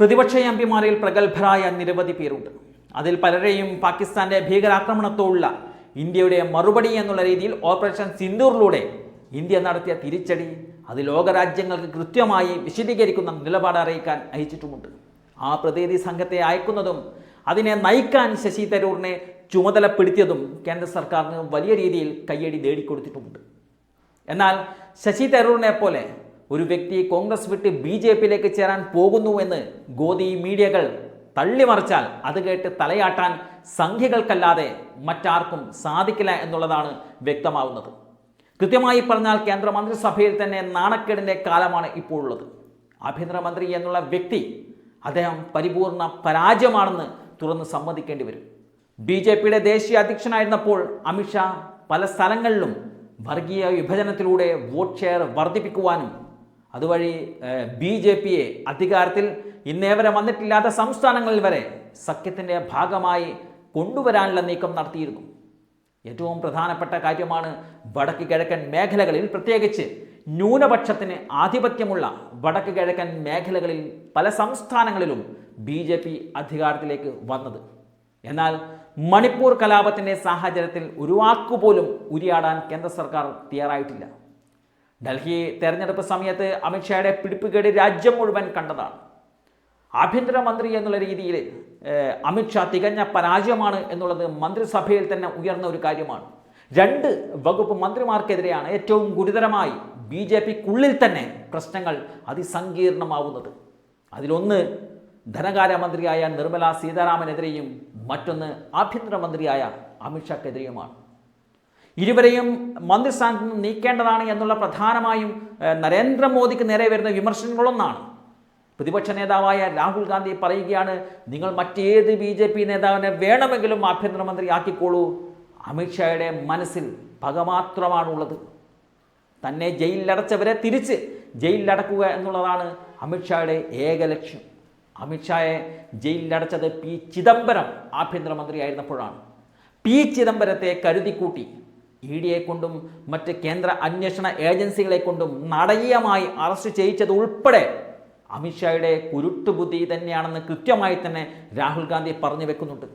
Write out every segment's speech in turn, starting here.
പ്രതിപക്ഷ എം പിമാരിൽ പ്രഗത്ഭരായ നിരവധി പേരുണ്ട്. അതിൽ പലരെയും പാകിസ്ഥാന്റെ ഭീകരാക്രമണത്തോടുള്ള ഇന്ത്യയുടെ മറുപടി എന്നുള്ള രീതിയിൽ ഓപ്പറേഷൻ സിന്ദൂറിലൂടെ ഇന്ത്യ നടത്തിയ തിരിച്ചടി അത് ലോകരാജ്യങ്ങൾക്ക് കൃത്യമായി വിശദീകരിക്കുന്ന നിലപാട് അറിയിക്കാൻ അയച്ചിട്ടുമുണ്ട്. ആ പ്രതിനിധി സംഘത്തെ അയക്കുന്നതും അതിനെ നയിക്കാൻ ശശി തരൂറിനെ ചുമതലപ്പെടുത്തിയതും കേന്ദ്ര സർക്കാരിന് വലിയ രീതിയിൽ കയ്യടി നേടിക്കൊടുത്തിട്ടുമുണ്ട്. എന്നാൽ ശശി തരൂറിനെ പോലെ ഒരു വ്യക്തി കോൺഗ്രസ് വിട്ട് ബി ജെ പിയിലേക്ക് ചേരാൻ പോകുന്നുവെന്ന് ഗോദി മീഡിയകൾ തള്ളിമറിച്ചാൽ അത് കേട്ട് തലയാട്ടാൻ സംഖ്യകൾക്കല്ലാതെ മറ്റാർക്കും സാധിക്കില്ല എന്നുള്ളതാണ് വ്യക്തമാവുന്നത്. കൃത്യമായി പറഞ്ഞാൽ കേന്ദ്രമന്ത്രിസഭയിൽ തന്നെ നാണക്കേടിന്റെ കാലമാണ് ഇപ്പോൾ ഉള്ളത് ആഭ്യന്തരമന്ത്രി എന്നുള്ള വ്യക്തി അദ്ദേഹം പരിപൂർണ പരാജയമാണെന്ന് തുറന്ന് സമ്മതിക്കേണ്ടി വരും. ബി ജെ പിയുടെ ദേശീയ അധ്യക്ഷനായിരുന്നപ്പോൾ അമിത്ഷാ പല സ്ഥലങ്ങളിലും വർഗീയ വിഭജനത്തിലൂടെ വോട്ട് ഷെയർ വർദ്ധിപ്പിക്കുവാനും അതുവഴി ബി ജെ പിയെ അധികാരത്തിൽ ഇന്നേ വരെ വന്നിട്ടില്ലാത്ത സംസ്ഥാനങ്ങളിൽ വരെ സഖ്യത്തിന്റെ ഭാഗമായി കൊണ്ടുവരാനുള്ള നീക്കം നടത്തിയിരുന്നു ഏറ്റവും പ്രധാനപ്പെട്ട കാര്യമാണ് വടക്ക് കിഴക്കൻ മേഖലകളിൽ പ്രത്യേകിച്ച് ന്യൂനപക്ഷത്തിന് ആധിപത്യമുള്ള വടക്ക് കിഴക്കൻ മേഖലകളിൽ പല സംസ്ഥാനങ്ങളിലും ബി ജെ പി അധികാരത്തിലേക്ക് വന്നത്. എന്നാൽ മണിപ്പൂർ കലാപത്തിന്റെ സാഹചര്യത്തിൽ ഒരു വാക്കുപോലും ഉരിയാടാൻ കേന്ദ്ര സർക്കാർ തയ്യാറായിട്ടില്ല. ഡൽഹി തെരഞ്ഞെടുപ്പ് സമയത്ത് അമിത്ഷായുടെ പിടിപ്പുകേട് രാജ്യം മുഴുവൻ കണ്ടതാണ്. ആഭ്യന്തരമന്ത്രി എന്നുള്ള രീതിയിൽ അമിത്ഷാ തികഞ്ഞ പരാജയമാണ് എന്നുള്ളത് മന്ത്രിസഭയിൽ തന്നെ ഉയർന്ന ഒരു കാര്യമാണ്. രണ്ട് വകുപ്പ് മന്ത്രിമാർക്കെതിരെയാണ് ഏറ്റവും ഗുരുതരമായി ബി ജെ പിക്കുള്ളിൽ തന്നെ പ്രശ്നങ്ങൾ അതിസങ്കീർണമാവുന്നത്. അതിലൊന്ന് ധനകാര്യമന്ത്രിയായ നിർമ്മല സീതാരാമനെതിരെയും മറ്റൊന്ന് ആഭ്യന്തരമന്ത്രിയായ അമിത്ഷാക്കെതിരെയുമാണ്. ഇരുവരെയും മന്ത്രിസ്ഥാനത്ത് നിന്ന് നീക്കേണ്ടതാണ് എന്നുള്ള പ്രധാനമായും നരേന്ദ്രമോദിക്ക് നേരെ വരുന്ന വിമർശനങ്ങളൊന്നാണ്. പ്രതിപക്ഷ നേതാവായ രാഹുൽ ഗാന്ധി പറയുകയാണ് നിങ്ങൾ മറ്റേത് ബി ജെ പി നേതാവിനെ വേണമെങ്കിലും ആഭ്യന്തരമന്ത്രി ആക്കിക്കോളൂ. അമിത്ഷായുടെ മനസ്സിൽ പക തന്നെ ജയിലിലടച്ചവരെ തിരിച്ച് ജയിലിലടക്കുക എന്നുള്ളതാണ് അമിത്ഷായുടെ ഏക ലക്ഷ്യം. അമിത്ഷായെ ജയിലിലടച്ചത് പി ചിദംബരം ആഭ്യന്തരമന്ത്രിയായിരുന്നപ്പോഴാണ്. പി ചിദംബരത്തെ കരുതിക്കൂട്ടി. ഇ ഡിയെ കൊണ്ടും മറ്റ് കേന്ദ്ര അന്വേഷണ ഏജൻസികളെ കൊണ്ടും നടീയമായി അറസ്റ്റ് ചെയ്യിച്ചത് ഉൾപ്പെടെ അമിത്ഷായുടെ കുരുട്ടുബുദ്ധി തന്നെയാണെന്ന് കൃത്യമായി തന്നെ രാഹുൽ ഗാന്ധി പറഞ്ഞു വെക്കുന്നുണ്ട്.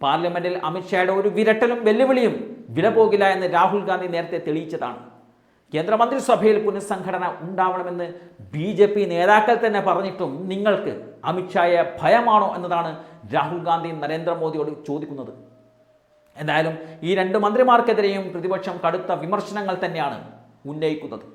പാർലമെന്റിൽ അമിത്ഷായുടെ ഒരു വിരട്ടലും വെല്ലുവിളിയും വില പോകില്ല എന്ന് രാഹുൽ ഗാന്ധി നേരത്തെ തെളിയിച്ചതാണ്. കേന്ദ്രമന്ത്രിസഭയിൽ പുനഃസംഘടന ഉണ്ടാവണമെന്ന് ബി ജെ പി നേതാക്കൾ തന്നെ പറഞ്ഞിട്ടും നിങ്ങൾക്ക് അമിത്ഷായെ ഭയമാണോ എന്നതാണ് രാഹുൽ ഗാന്ധി നരേന്ദ്രമോദിയോട് ചോദിക്കുന്നത്. എന്തായാലും ഈ രണ്ട് മന്ത്രിമാർക്കെതിരെയും പ്രതിപക്ഷം കടുത്ത വിമർശനങ്ങൾ തന്നെയാണ് ഉന്നയിക്കുന്നത്.